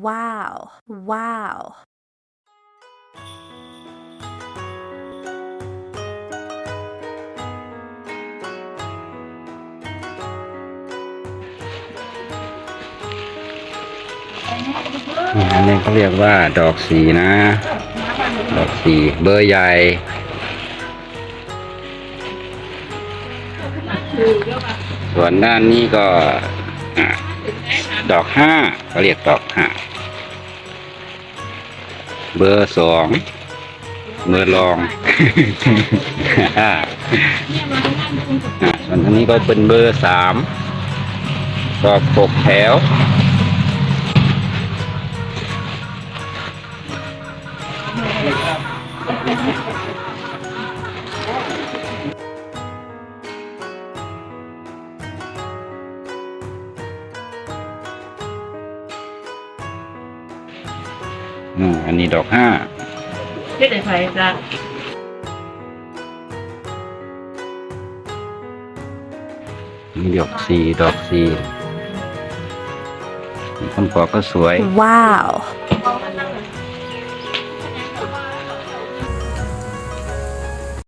Wow. Wow. อันนี้เขาเรียกว่าดอกสีนะ ดอกสีเบอร์ใหญ่ส่วนด้านนี้ก็ ดอกห้าเขาเรียกดอกห้าเบอร์สองเบอร์รองส่วนทางนี้ก็เป็นเบอร์สามดอกปกแถว อืมอันนี้ดอกห้าเฮ็ดให้ไผจ้ะมีดอกสีดอกสีคนปอกก็สวย Wow.